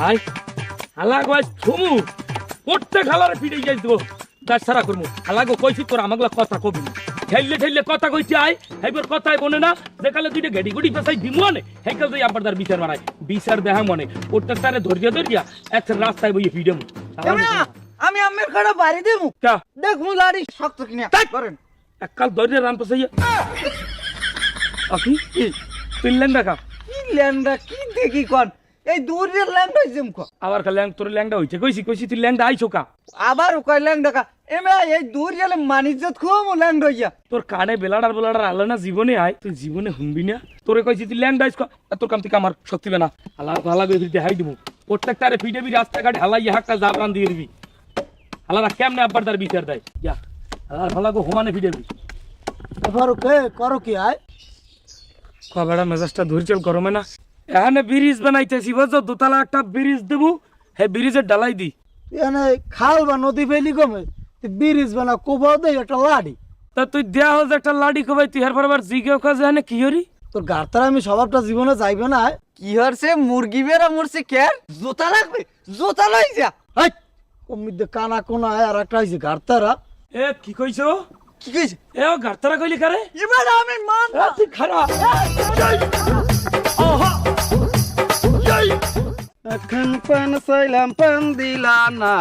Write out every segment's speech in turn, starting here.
High হালা গাছ থুমু প্রত্যেক হালারে ফিরে যাই দেবো তার সারা করব হালা গো কইছি তোর আমাগুলা কথা কবি ঠেললে ঠেললে কথা কইছি আয় হেবার কথাই বনে না। যেকালে দুইটা গেডি গুডি পেছাই দিমু আনে হেকাল যাই আবার তার বিচার মারাই। বিচার দেখা মনে প্রত্যেক তারে ধৈর্য ধরিয়া একটা রাস্তায় বইয়ে ফিরে আমি আমের কাটা বাড়ি দেবো কা? দেখুন লাড়ি শক্ত কিনা করেন। এককাল ধৈর্য রান পেছাইয়া আকি তুই ল্যাংডা কা কি ল্যান্ডা কি দেখি কন এই দূরের ল্যান্ড হইছে মুখ। আবার কা ল্যাং তোর ল্যাংডা হইছে। কইছি কইছি তুই ল্যাংডা আইছো কা? আবার কয় ল্যান্ড কা? এমে এই দূর গেলে মানিজ্জত খুব ল্যান্ড হইয়া। তোর কানে বেলাডার বেলাডার আলো না জীবনে আয় তুই জীবনে হুনবি না? তোরে কইছি তুই ল্যাংডা আইস তোর কাম থেকে আমার শক্তি বেনা হালা হালা করে হাই দিবো। প্রত্যেক তারে ফিটেবি রাস্তাঘাটে হালাই হাক্কা জাপান দিয়ে দিবি। হালারা কেমনে আব্বার তার বিচার দেয়? যা হালার ভালা গো হোমানে ফিটেবি এবার কে করো কি আয়? কবেড়া মেজাজটা ধৈর্যল গরমে না। এখানে ব্রিজ বানাইতেছি বুঝছ দোতলা একটা ব্রিজ দেবো হে ব্রিজের ডালাই দি এনে খাল বা নদী ফেলি কমে ব্রিজ বানা কোবাও দে একটা লাড়ি তা তুই দেয়া হচ্ছে একটা লাডি কবাই তুই হের পর জিগেও কাজে এখানে কি হরি তোর গার্তার আমি সবারটা জীবনে যাইবে না কি হরছে মুরগি বেড়া মরছে কে জোতা লাগবে জোতা লই যা হাই কমিতে কানা কোনা আর একটা হইছে গার্তারা এ কি কইছো কি কইছে এ ও গার্তারা কইলি কারে এবার আমি মান তুই খারাপ এখন পান চাইলাম পান দিলা না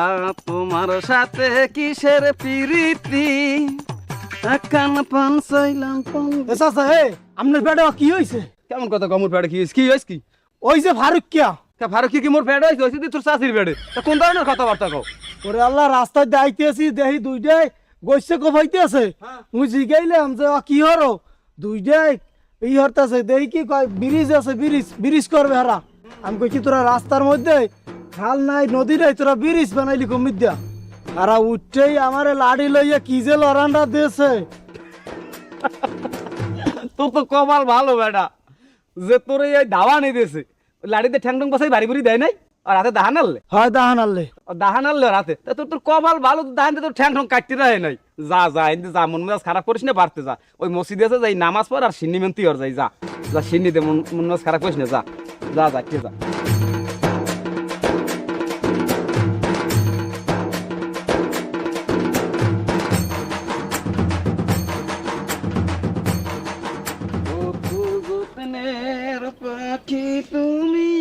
তোমার সাথে কিসের প্রীতি? এখন পান চাইলাম পান এসা হে আপনার বেড়া কি হইছে? কেমন কথা কমর পেড়ে কি হইছে? কি হয়েছে কি? ওই যে ফারুক কিয়া তা ফারুক কি মোর পেড়ে হয়েছে হয়েছে তোর চাষির পেড়ে তা কোন ধরনের কথাবার্তা কও? ওরে আল্লাহ রাস্তায় যাইতেছি দেখি দুইটাই গৈছে কোপাইতেছে মুই জিগাইলাম যে কি হরো? দুইটাই এই হরতাছে দেখি কি কয় ব্রিজ আছে ব্রিজ ব্রিজ করবে হারা। আমি কইছি তোরা রাস্তার মধ্যে খাল নাই নদী নাই তোরা ব্রিজ বানাইলি কমিদ্যা হারা উঠতেই আমারে লাড়ি লইয়া কি যে লড়ান্ডা দিয়েছে। তোর তো কপাল ভালো বেটা। যে তোর এই দাওয়া নিয়ে দিয়েছে লাড়িতে ঠ্যাং টং বসাই বাড়ি বুড়ি দেয় নাই? আর রাতে দাহান আনলে হয় দাহান আনলে দাহান আনলে রাতে? তা তোর তোর কপাল ভালো তো দাহান তোর ঠ্যাং ঠং কাটতে রায় নাই। যা যা এনতে যা মন মেজাজ খারাপ করিস না বাড়তে যা। ওই মসজিদে আছে যাই নামাজ পড় আর সিন্নি মেন্তি আর যাই যা। যা সিন্নি দে মন মন মেজাজ খারাপ করিস না যা। যা যা কে যা পাখি তুমি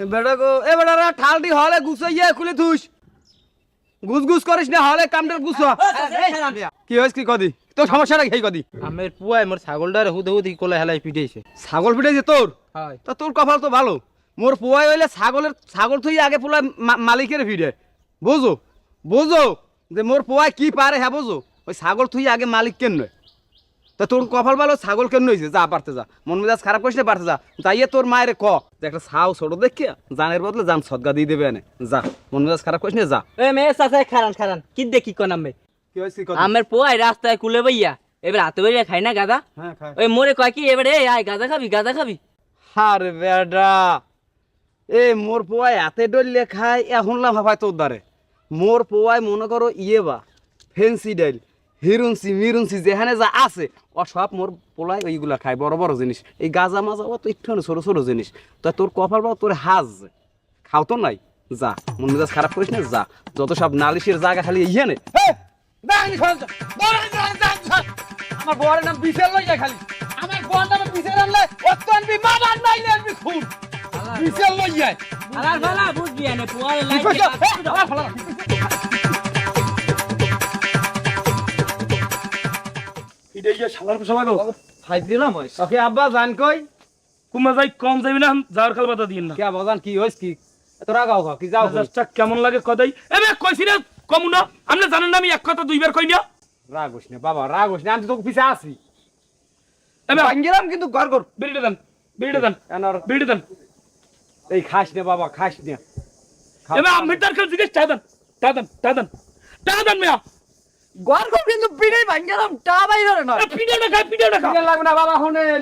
বেটা গো এ বেটারা ঠালটি হলে গুছাইয়া খুলে থুস গুছ গুছ করিস না হলে কামটা গুছ কি হয়েছে কি কদি তোর সমস্যাটা কি কদি আমের পুয়াই মোর ছাগলটারে হুদে হুদি কোলে হেলাই পিটাইছে। ছাগল পিটাইছে তোর? হয়। তা তোর কপাল তো ভালো। মোর পোয়াই হইলে ছাগলের ছাগল থই আগে পোলা মালিকের ভিড়ে। বুঝো? বুঝো? যে মোর পোয়াই কি পারে হ্যাঁ বুঝো? ওই ছাগল থুই আগে মালিক কেন নয়? তা তোর কপাল ভালো ছাগল কেন হয়েছে যা পারতে যা। মন মেজাজ খারাপ করিস না পারতে যা। তাইয়ে তোর মায়ের ক। যে একটা ছাও ছোট দেখিয়া জানের বদলে জান সদগা দিয়ে দেবে এনে। যা মন মেজাজ খারাপ করিস না যা। এ মেয়ে চাচাই খারান খারান। কি দেখি কোন আমি কি হয়েছে আমের পুয়াই রাস্তায় কুলে বইয়া এবার হাতে বেরিয়ে খাই না গাদা হ্যাঁ খাই। ওই মোরে কয় কি এবারে এই আয় গাদা খাবি গাদা খাবি? আরে বেডা। এ মোর পোয়াই এতে ডলে খায় এখন লাম হাফায় তোর দ্বারে। মোর পোয়াই মনে করো ইয়ে বা ফেন্সি ডাইল হিরুনসি মিরুনসি যেখানে যা আছে ও সব মোর পোলাই ওইগুলা খায় বড় বড় জিনিস। এই গাজা মাজা ও তো একটু ছোট ছোট জিনিস। তা তোর কপাল বা তোর হাজ খাও তো নাই? যা মন মেজাজ খারাপ করিস না যা। যত সব নালিশের জায়গা খালি ইয়ে নে। আমার বরের নাম বিশাল লই যায় খালি। আমার বর নামে বিশাল আনলে অত আনবি মাদার নাইলে আনবি খুন। বিশাল লই যায় আলার ভালা বুঝবি এনে পুয়াই কি কইছ? আমার ফলা ফিটে শালার সবাই গো ফাইভ দিলাম ওই। ওকে আব্বা জান কই? কুমা যাই কম যাবি না যাওয়ার কাল বাতা দিন না। কে বাজান কি হইছ কি? তোরা গাও গাও কি যাও কেমন লাগে কদাই? এবে কইছি না। কম না আপনি জানেন না আমি এক কথা দুইবার কই না? রাগ হইস না বাবা রাগ হইস না আমি তো তোকে পিছে আসি এবে ভাঙ্গিলাম কিন্তু ঘর ঘর। বেরিয়ে দেন বেরিয়ে দেন বেরিয়ে দেন। এই খাস না বাবা খাস না। খা- এবে আমি তার কাছে জিজ্ঞেস টা দেন টা দেন টা দেন টা দেন মিয়া। ঘর ঘর কিন্তু পিড়াই ভাঙ্গিলাম টা বাইরে এ, পিঠে না খা পিঠে না খা লাগবে না বাবা শুনেন।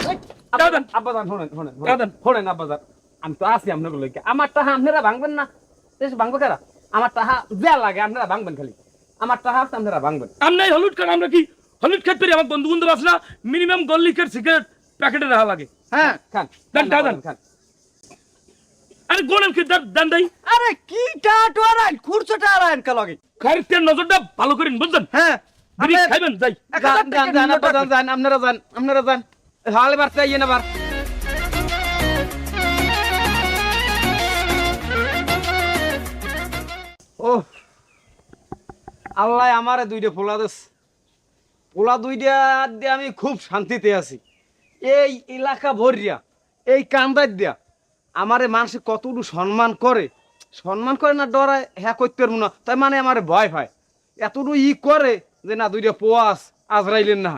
দাও দেন। আব্বা জান শুনেন শুনেন দাও দেন। শুনেন আব্বা জান। আমি তো আসি আপনাকে লইকে আমার টাহা আপনারা ভাঙবেন না। দেশ ভাঙবো কেরা? আমার টাহা যা লাগে আপনারা ভাঙবেন খালি। আমার টাহা আছে আপনারা ভাঙবেন। আমরা হলুদ খান আমরা কি হলুদ খেত পেরি? আমার বন্ধু বন্ধু না মিনিমাম গল্লি খেত সিগারেট প্যাকেটে রাখা লাগে। হ্যাঁ। খান দেন, খান, খান। আরে গোলেন কি দেন দেই। আরে কি টাটো আরাইন খুরছোটা আরাইন কালগে খাইতের নজরটা ভালো করেন বুঝছেন? হ্যাঁ। আপনি- খাইবেন যাই। যান যান যান আপনারা যান আপনারা যান আপনারা যান। হাল বার চাইয়ে না ও আল্লাহ আমারে দুইটা পোলা দেস পোলা দুইটা দিয়ে আমি খুব শান্তিতে আছি। এই এলাকা ভরিয়া, এই কান্দার দিয়া আমারে মানুষ কতটুকু সম্মান করে? সম্মান করে না ডরায় হ্যাঁ করতে পারব না। তাই মানে আমার ভয় পায়। এতটুকু ই করে যে না, দুইটা পোয়াস আজরাইলেন না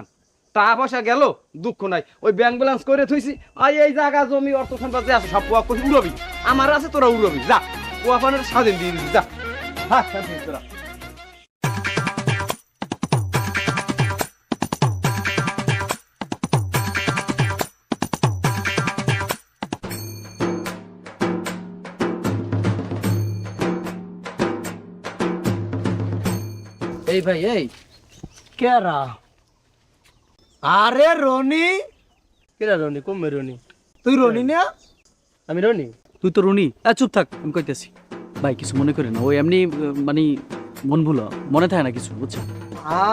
টাকা পয়সা গেল, দুঃখ নাই। ওই ব্যাংক ব্যালেন্স করে থইছি। আর এই জায়গা জমি, অর্থ সম্পদ আছে, সব পোয়া করছি উড়বি। আমার আছে, তোরা উড়বি। যা, পোয়া পানের স্বাধীন দিয়ে দিবি, যা। হ্যাঁ এই ভাই এই। কেরা আরে রনি। কেরা রনি? কমবে রনি। তুই রনি না? আমি রনি। তুই তো রনি। চুপ থাক আমি কইতেছি। ভাই কিছু মনে করি না। ওই এমনি মানে মন ভুলো। মনে থাকে না কিছু বুঝছ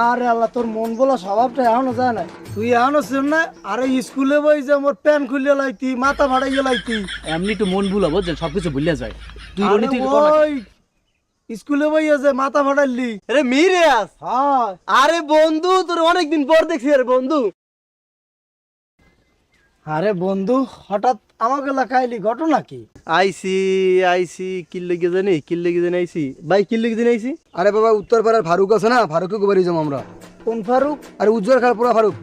আরে আল্লাহ তোর মন বলা স্বভাবটা এখনও যায় না তুই এখনও শুন না আরে স্কুলে বই যে মোর প্যান খুলে লাইতি মাথা ভাড়াইয়ে লাইতি। এমনি একটু মন ভুলো বুঝছেন? সবকিছু ভুলে যায়। তুই রনি তুই ওই স্কুলে বই যে মাথা ভাড়াইলি আরে মিরাজ হ্যাঁ। আরে বন্ধু তোর অনেকদিন পর দেখছি আরে বন্ধু। আরে বন্ধু হঠাৎ আমাকে লাগাইলি ঘটনা কি? আইসি আইসি কিল্লে গিয়ে জানি কিল্লে গিয়ে জানি আইসি। ভাই কিল্লে গিয়ে জানি আইসি? আরে বাবা উত্তর পাড়ার ফারুক আছে না? ফারুককে গোবারি যাব আমরা। কোন ফারুক? আরে উজ্জ্বল খাল পুরা ফারুক।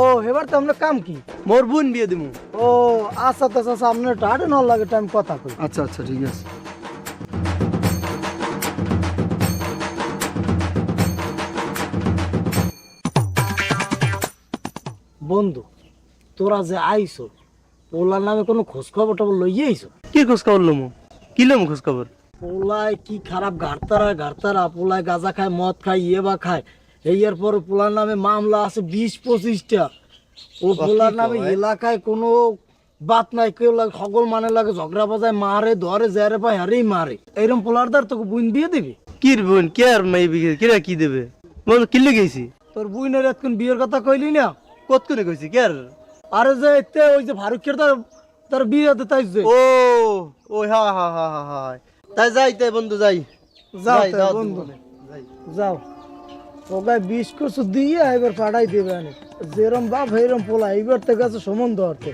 ও এবার তো আমরা কাম কি? মোর বোন বিয়ে দিমু। ও আচ্ছা আচ্ছা আপনার টাটে ন লাগে টাইম কথা কই। আচ্ছা আচ্ছা ঠিক আছে। বন্ধু তোরা যে আইছো ওলার নামে কোনো খোঁজ খবর টবর লইয়ে আইছো? কি খোঁজ খবর লমু? কি লমু খোঁজ খবর পোলায় কি খারাপ ঘাটতারা ঘাটতারা পোলায় গাঁজা খায় মদ খায় ইয়ে বা খায়। এর পর পোলার নামে মামলা আছে বিশ পঁচিশটা। ও পোলার নামে এলাকায় কোনো বাত নাই কেউ লাগে সকল মানে লাগে ঝগড়া বাজায় মারে ধরে জেরে পায় হারেই মারে। এরম পোলার দ্বার তোকে বুন দিয়ে দিবি? কি বোন কে আর মাই কিরা কি দেবে? কিল্লে গেছি? তোর বুইনের এতক্ষণ বিয়ের কথা কইলি না? কত করে কইছি? কে আর আরে যে এতে ওই যে ফারুকের তার তার বিয়েতে তাই যে। ও ও হা হা হা হা হা। তাই যাই তাই বন্ধু যাই। যাও তাই বন্ধু। যাও। ওকে বিশ কিছু দিয়ে এবার পাঠাই দেবে আনি। যেরম বাপ পোলা এইবার থেকে আছে সম্বন্ধ অর্থে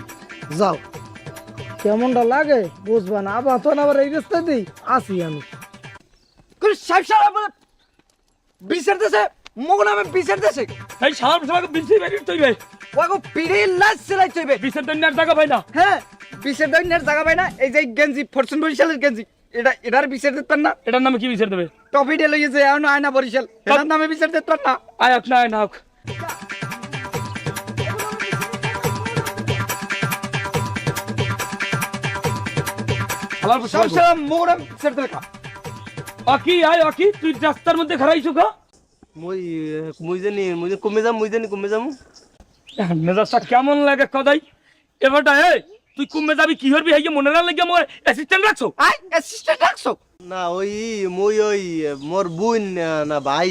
যাও। কেমনটা লাগে বুঝবা না। আবার তো আবার এই রাস্তা দিই আসি আমি। সাহেব সাহেব বিচার দেশে মগ নামে বিচার দেশে। এই সারা সারা বিসি বেরিয়ে তৈবে ওয়াগো পিড়ি লাজ সেলাই চইবে। বিসের দন্যার জায়গা পাই না। হ্যাঁ বিচার দইনের জায়গা পাই না। এই যে গেঞ্জি ফরচুন বরিশালের গেঞ্জি এটা এটার বিচার দিতে না। এটার নামে কি বিচার দেবে? টপি ডে লইছে এখন আয়না বরিশাল এটার নামে বিচার দিতে না। আয়াক না আয় বিচার দিতে খা। অকি আয় অকি তুই রাস্তার মধ্যে খারাইছো কা মুই মুই জানি মুই কমে যাম মুই জানি কমে যামু। মেজাজটা কেমন লাগে কদাই? এবারটা এ তুই কুমে যাবি কি হরবি হাইয়ে মনে না লাগে মোর অ্যাসিস্ট্যান্ট রাখছো? আই অ্যাসিস্ট্যান্ট রাখছো? না ওই মুই ওই মোর বোন না ভাই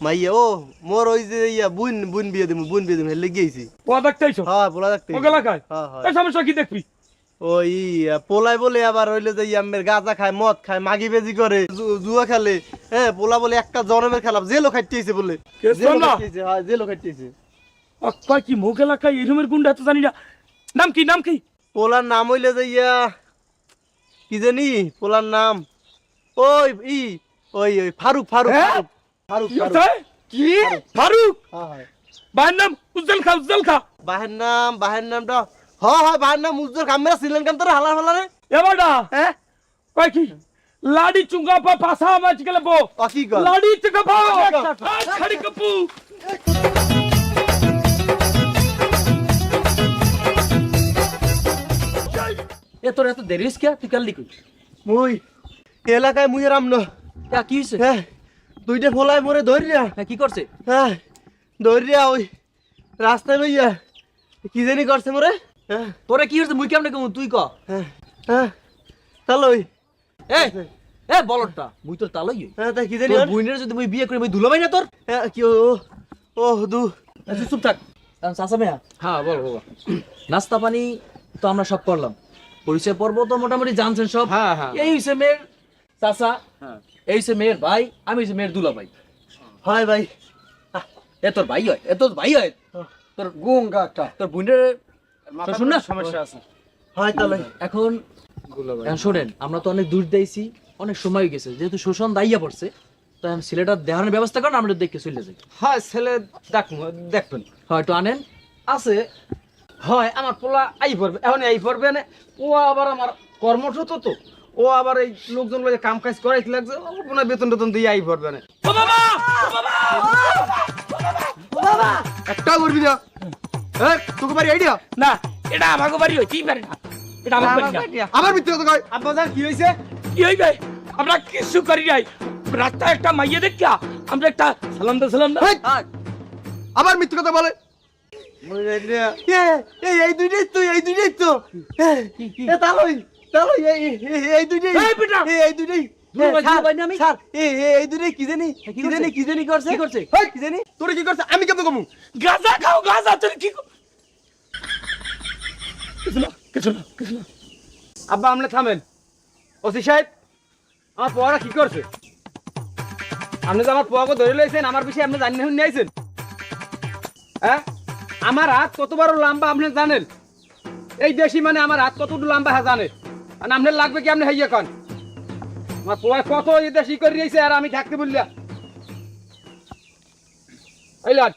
মাইয়া ও মোর ওই যে ইয়া বোন বোন বিয়ে দিমু বোন বিয়ে দিমু হেলে গিয়েছি পোয়া দেখতেইছো হ্যাঁ পোলা ওকে লাগায় হ্যাঁ হ্যাঁ। এই সমস্যা কি দেখবি? ওই পোলাই বলে আবার হইলে যে ইয়ামের গাঁজা খায় মদ খায় মাগি বেজি করে জু- জুয়া খেলে হ্যাঁ পোলা বলে একটা জনমের খেলা জেলো খাইতেছে বলে। কে জেলো জেলা? খাইতেছে হ্যাঁ জেলো খাইতেছে কয় কি মুখ এলাকায় এরমের গুন্ডা তো জানি না। নাম কি নাম কি? পোলার নাম হইলে যাইয়া কি জানি পোলার নাম। ওই ই ওই ওই ফারুক ফারুক হ্যাঁ? ফারুক ফারুক কি ফারুক। হ্যাঁ হ্যাঁ। ভাইয়ের নাম উজ্জ্বল খা উজ্জ্বল খা। বাহের নাম বাহের নামটা হ হয় বাহের নাম উজ্জ্বল কামেরা শ্রীলঙ্কান তোর হালা হালা রে এবারটা হ্যাঁ? কয় কি? লাডি চুঙ্গা পা পাসা মাছ গেলে বো লাডি চুঙ্গা পা আচ্ছা, খাড়ি কপু। এ তোর এত দেরি হইছে কে তুই কাল্লি কই মুই এলাকায় মুই রাম ন। কে কি হইছে? হ্যাঁ দুইটা ফলাই মরে ধরিয়া। হ্যাঁ কি করছে? হ্যাঁ ধরিয়া ওই রাস্তায় লইয়া কি জানি করছে মরে? হ্যাঁ। তোরে কি হচ্ছে মুই কেমনে কমু? তুই ক। হ্যাঁ হ্যাঁ তালই এই এ বলটা মুই তোর তালই হ্যাঁ তাই কি জানি তোর বুইনের যদি মুই বিয়ে করি মুই দুলাভাই না তোর। হ্যাঁ, কি ও ও দু। আচ্ছা, চুপ থাক। চাচা মেয়া হ্যাঁ বল বাবা নাস্তা পানি তো আমরা সব করলাম। পরিচয় পর্ব তো মোটামুটি জানছেন সব। হ্যাঁ, হ্যাঁ। এই হইছে মেয়ের চাচা এই হইছে মেয়ের ভাই আমি হইছে মেয়ের দুলা ভাই হয় ভাই। এ তোর ভাই হয় এ তোর ভাই হয়। তোর গঙ্গা একটা তোর বোনের শুন না। সমস্যা আছে। হয় তালই এখন শোনেন আমরা তো অনেক দূর দিয়েছি অনেক সময় গেছে। যেহেতু শোষণ দাইয়া পড়ছে তো এখন ছেলেটা দেখানোর ব্যবস্থা করেন আমরা দেখে চলে যাই। হ্যাঁ ছেলে দেখ দেখবেন। হয়তো আনেন। আছে হয় আমার পোলা আই পড়বে এখন আই পড়বে না। ও আবার আমার কর্মঠত তো ও আবার এই লোকজন লোক কাম কাজ করাইতে লাগছে ও পুনঃ বেতন টেতন দিয়ে আই পড়বে না। ও বাবা! ও বাবা! একটা করবি না। হ্যাঁ তোকে বাড়ি আইডিয়া? না এটা আমাকে বাড়ি হইতেই পারে না। এটা আমার বাড়ি না। আমার মিথ্যে কথা কয়। আব্বা জান কি হয়েছে কি যায় আমরা কিছু করি নাই। রাস্তায় একটা মাইয়ে দেখিয়া আমরা একটা সালাম দা সালাম দা আমার মিত্র কথা বলে। এই দুইটাই তো এই দুইটাই তো তালই তালই এই দুইটাই এই দুইটাই আমি? কেমন কমু গাঁজা খাও গাঁজা তোর কি আব্বা, আমলে থামেন। ওসি সাহেব, আমার পোয়ারা কি করছে? আপনি তো আমার পোয়াকে ধরে লইছেন, আমার বিষয়ে আপনি জানি না আইছেন। হ্যাঁ? আমার হাত কত বড় লম্বা আপনি জানেন? এই দেশি মানে আমার হাত কত লম্বা হ্যাঁ জানে আর আপনার লাগবে কি আপনি হাইয়া কন আমার পোয়া কত এই দেশি করে রয়েছে আর আমি থাকতে বললা। এই লাট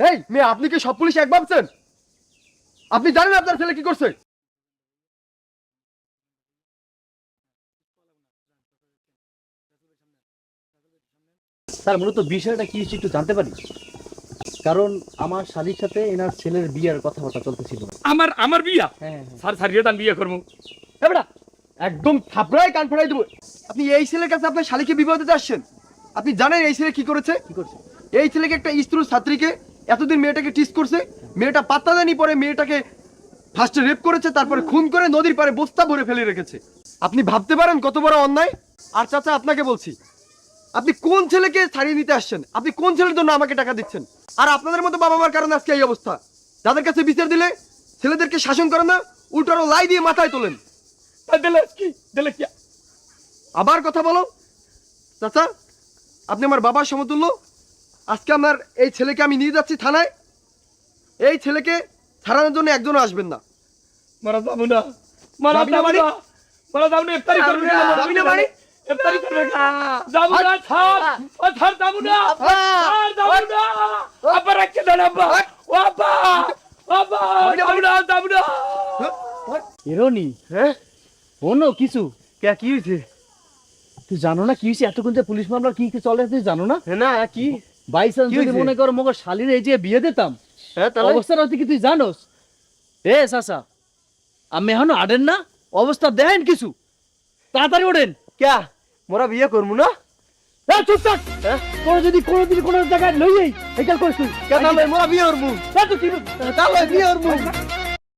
এই মেয়ে, আপনি কি সব পুলিশ এক ভাবছেন? আপনি জানেন আপনার ছেলে কি করছে? স্যার, মূলত বিষয়টা কি একটু জানতে পারি? কারণ আমার শালির সাথে এনার ছেলের বিয়ের কথাবার্তা চলতেছিল। আমার আমার বিয়া? হ্যাঁ স্যার স্যার এটা বিয়ে করব। একদম থাপড়ায় কান ফাড়াই দেবো। আপনি এই ছেলের কাছে আপনার শালিকে বিবাহ দিতে আসছেন? আপনি জানেন এই ছেলে কি করেছে? কি করছে? এই ছেলেকে একটা স্ত্রী ছাত্রীকে এতদিন মেয়েটাকে টিস করছে মেয়েটা পাত্তা দেয়নি পরে মেয়েটাকে ফার্স্টে রেপ করেছে তারপরে খুন করে নদীর পাড়ে বস্তা ভরে ফেলে রেখেছে। আপনি ভাবতে পারেন কত বড় অন্যায়? আর চাচা আপনাকে বলছি আপনি কোন ছেলেকে ছাড়িয়ে নিতে আসছেন? আপনি কোন ছেলের জন্য আমাকে টাকা দিচ্ছেন? আর আপনাদের মতো বাবা মার কারণে আজকে এই অবস্থা। যাদের কাছে বিচার দিলে ছেলেদেরকে শাসন করেন না উল্টো লাই দিয়ে মাথায় তোলেন। আবার কথা বলো। চাচা আপনি আমার বাবার সমতুল্য। আজকে আমার এই ছেলেকে আমি নিয়ে যাচ্ছি থানায়। এই ছেলেকে ছাড়ানোর জন্য একজনও আসবেন না। মারা যাব না। মারা যাব বাড়ি? না। মারা যাব না ইফতারি করবে না। যাবি না বাড়ি? ইফতারি করবে যাব না স্যার ও স্যার যাব না স্যার যাব না আব্বা রাখতে দেন আব্বা। ও আব্বা আব্বা যাব না যাব না এরনি হ্যাঁ অন্য কিছু। কে কি হয়েছে তুই জানো না কি হয়েছে এতক্ষণ যে পুলিশ মামলা কি কি চলে তুই জানো না? না কি? বাই চান্স যদি মনে করো মগর শালির এই যে বিয়ে দিতাম হ্যাঁ তাহলে? অবস্থাটা হচ্ছে কি তুই জানোস? এ চাচা আমি এখনও আডেন না? অবস্থা দেখেন কিছু। তাড়াতাড়ি ওঠেন। কে মোরা বিয়ে করব না? হ্যাঁ চুপ থাক। তোর যদি কোনোদিন কোনো জায়গায় লইয়াই এটা করিস তুই। কে মোরা বিয়ে করব তুই তাহলে বিয়ে করব